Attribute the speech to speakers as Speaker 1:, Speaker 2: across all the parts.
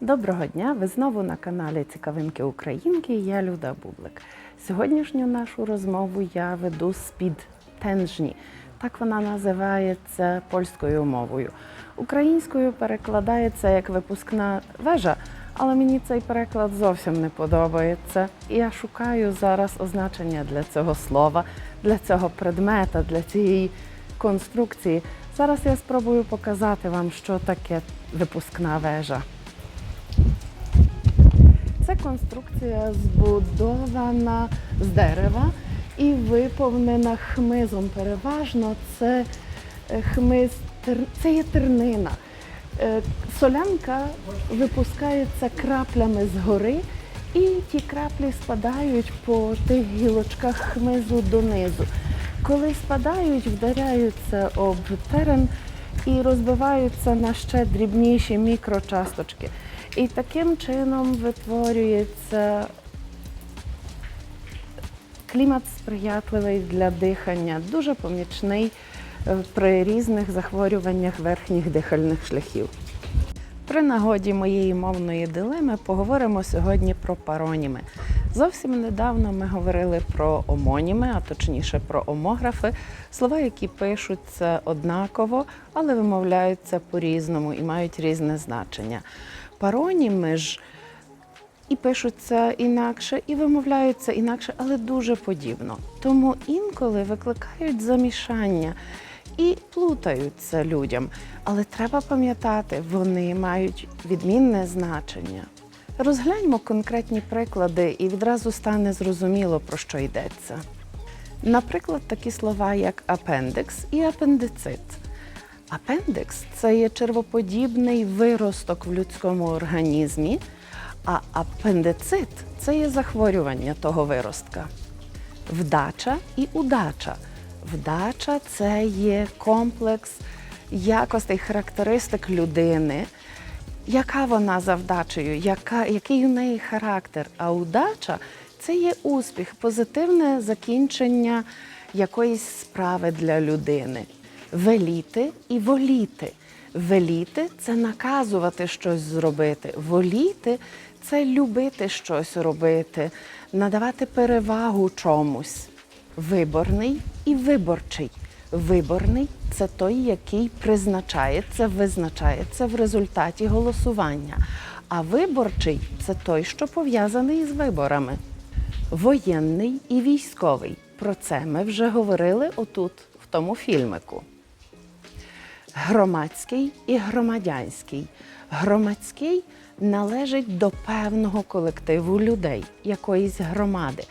Speaker 1: Доброго дня! Ви знову на каналі Цікавинки Українки. Я Люда Бублик. Сьогоднішню нашу розмову я веду з-під Тенжні. Так вона називається польською мовою. Українською перекладається як випускна вежа, але мені цей переклад зовсім не подобається. І я шукаю зараз означення для цього слова, для цього предмета, для цієї конструкції. Зараз я спробую показати вам, що таке випускна вежа. Це конструкція збудована з дерева і виповнена хмизом. Переважно це е, хмиз, це є тернина. Е, Солянка випускається краплями згори, і ті краплі спадають по тих гілочках хмизу донизу. Коли спадають, вдаряються об терен і розбиваються на ще дрібніші мікрочасточки. І таким чином витворюється клімат сприятливий для дихання, дуже помічний е, при різних захворюваннях верхніх дихальних шляхів. При нагоді моєї мовної дилеми поговоримо сьогодні про пароніми. Зовсім недавно ми говорили про омоніми, а точніше про омографи, слова, які пишуться однаково, але вимовляються по-різному і мають різне значення. Пароніми ж і пишуться інакше, і вимовляються інакше, але дуже подібно. Тому інколи викликають замішання і плутаються людям. Але треба пам'ятати, вони мають відмінне значення. Розгляньмо конкретні приклади, і відразу стане зрозуміло, про що йдеться. Наприклад, такі слова, як апендикс і апендицит. Апендикс це є червоподібний виросток в людському організмі, а апендицит це є захворювання того виростка. Вдача і удача. Вдача це є комплекс якостей, характеристик людини, яка вона за вдачею, яка, який у неї характер. А удача це є успіх, позитивне закінчення якоїсь справи для людини. Веліти і воліти. Веліти це наказувати щось зробити. Воліти це любити щось робити, надавати перевагу чомусь. Виборний і виборчий. Виборний це той, який призначається, визначається в результаті голосування. А виборчий це той, що пов'язаний з виборами. Воєнний і військовий. Про це ми вже говорили отут, в тому фільмику. Громадський і громадянський. Громадський належить до певного колективу людей, якоїсь громади.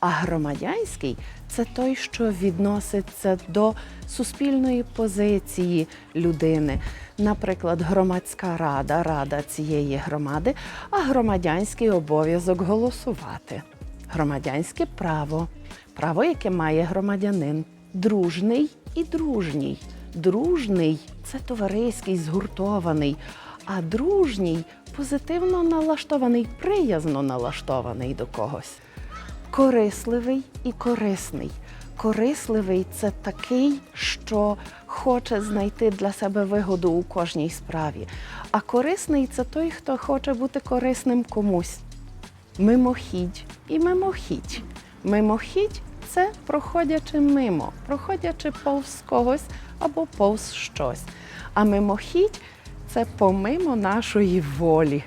Speaker 1: А громадянський це той, що відноситься до суспільної позиції людини. Наприклад, громадська рада, рада цієї громади, а громадянський обов'язок голосувати. Громадянське право, право, яке має громадянин, дружний і дружній. Дружний це товариський, згуртований, а дружній позитивно налаштований, приязно налаштований до когось. Корисливий і корисний. Корисливий це такий, що хоче знайти для себе вигоду у кожній справі. А корисний це той, хто хоче бути корисним комусь. Мимохідь і мимохідь. Мимохідь це проходячи мимо, проходячи повз когось або повз щось. А мимохідь це помимо нашої волі,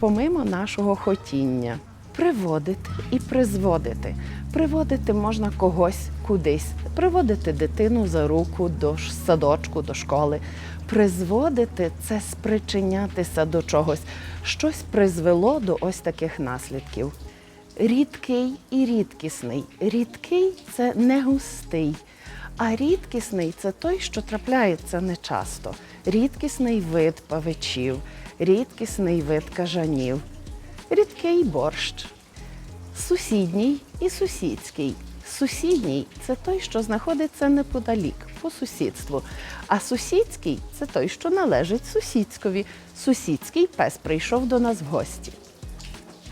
Speaker 1: помимо нашого хотіння. Приводити і призводити. Приводити можна когось кудись, приводити дитину за руку до садочку, до школи. Призводити це спричинятися до чогось. Щось призвело до ось таких наслідків. Рідкий і рідкісний. Рідкий це не густий, а рідкісний це той, що трапляється нечасто. Рідкісний вид павичів, рідкісний вид кажанів, рідкий борщ. Сусідній і сусідський. Сусідній це той, що знаходиться неподалік, по сусідству. А сусідський це той, що належить сусідськові. Сусідський пес прийшов до нас в гості.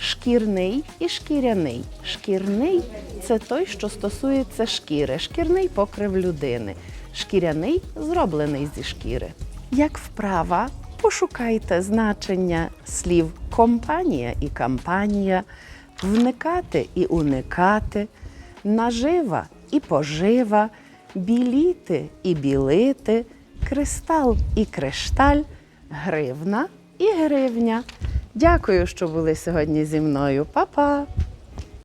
Speaker 1: Шкірний і шкіряний. Шкірний це той, що стосується шкіри, шкірний покрив людини. Шкіряний зроблений зі шкіри. Як вправа Пошукайте значення слів компанія і кампанія, вникати і уникати, нажива і пожива, біліти і білити, кристал і кришталь, гривна і гривня. Дякую, що були сьогодні зі мною. Па-па!